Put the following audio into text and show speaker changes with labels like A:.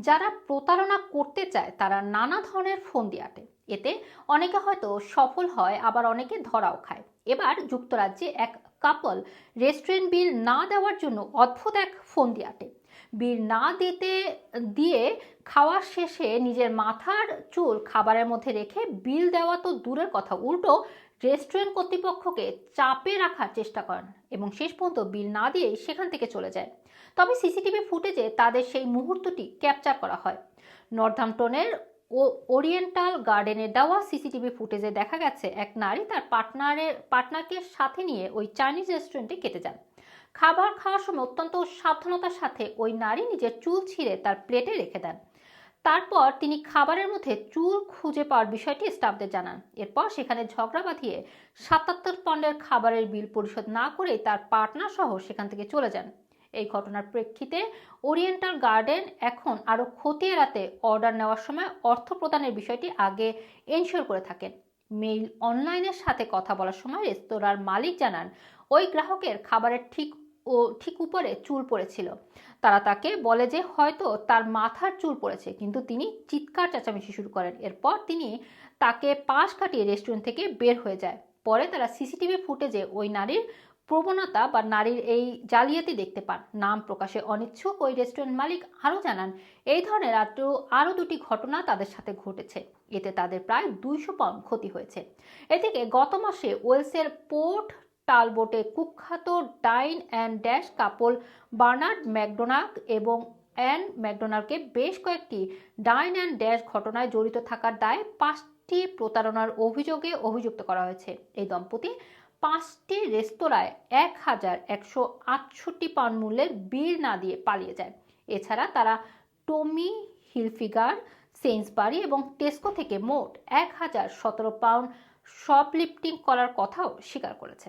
A: যারা প্রতারণা করতে চায়, তারা নানা ধরনের ফন্দি আটে। এতে অনেকে হয়তো সফল হয়, আবার অনেকে ধরাও খায়। এবার যুক্তরাজ্যে এক কাপল রেস্টুরেন্ট বিল না দেওয়ার জন্য অদ্ভুত এক ফন্দি আটে। বিল না দিতে, দিয়ে খাওয়া শেষে নিজের মাথার চুল খাবারের মধ্যে রেখে বিল দেওয়া তো দূরের কথা। উল্টো, রেস্টুরেন্ট কর্তৃপক্ষকে চাপে রাখার চেষ্টা করেন এবং শেষ পর্যন্ত বিল না দিয়েই সেখান থেকে চলে যায়। তবে সিসিটিভি ফুটেজে তাদের সেই মুহূর্তটি ক্যাপচার করা হয়। নর্থাম্পটনের ওরিয়েন্টাল গার্ডেনে দেওয়া সিসিটিভি ফুটেজে দেখা গেছে, এক নারী তার পার্টনারের, পার্টনারকে সাথে নিয়ে ওই চাইনিজ রেস্টুরেন্টে কেটে যান। খাবার খাওয়ার সময় অত্যন্ত সাবধানতার সাথে ওই নারী নিজের চুল ছিঁড়ে তার প্লেটে রেখে দেন। তারপর তিনি খাবারের মধ্যে চুল খুঁজে পাওয়ার বিষয়টি স্টাফদের জানান। এরপর সেখানে ঝগড়া বাঁধিয়ে সাতাত্তর পন্ডের খাবারের বিল পরিশোধ না করেই তার পার্টনার সহ সেখান থেকে চলে যান। এই ঘটনার প্রেক্ষিতে ওরিয়েন্টাল গার্ডেন এখন আরও ক্ষতি এড়াতে অর্ডার নেওয়ার সময় অর্থ প্রদানের বিষয়টি আগে এনশিওর করে থাকেন। মেইল অনলাইনের সাথে কথা বলার সময় রেস্তোরাঁর মালিক জানান, ওই গ্রাহকের খাবারের ঠিক ও ঠিক উপরে চুল পড়েছিল। তারা তাকে বলে যে, হয়তো তার মাথার চুল পড়েছে, কিন্তু তিনি চিৎকার চেঁচামেচি শুরু করেন। এরপর তিনি তাকে পাশ কাটিয়ে রেস্টুরেন্ট থেকে বের হয়ে যায়। পরে তারা সিসিটিভি ফুটেজে ওই নারীর প্রবণতা বা নারীর এই জালিয়াতি দেখতে পান। নাম প্রকাশে অনিচ্ছুক ওই রেস্টুরেন্ট মালিক আরও জানান, এই ধরনের আরও আরও দুটি ঘটনা তাদের সাথে ঘটেছে। এতে তাদের প্রায় দুইশো পাউন্ড ক্ষতি হয়েছে। এদিকে গত মাসে ওয়েলসের পোর্ট টালবোটে কুখ্যাত dine and dash couple Bernard McDonald এবং অ্যান ম্যাকডোনাল্ডকে বেশ কয়েকটি ডাইন অ্যান্ড ড্যাশ ঘটনায় জড়িত থাকার দায়ে পাঁচটি প্রতারণার অভিযোগে অভিযুক্ত করা হয়েছে। এই দম্পতি পাঁচটি রেস্তোরাঁয় এক হাজার একশো আটষট্টি পাউন্ড মূল্যের বিল না দিয়ে পালিয়ে যায়। এছাড়া তারা টমি হিলফিগার সেন্সবারি এবং টেস্কো থেকে মোট এক হাজার সতেরো পাউন্ড শপলিফটিং করার কথাও স্বীকার করেছে।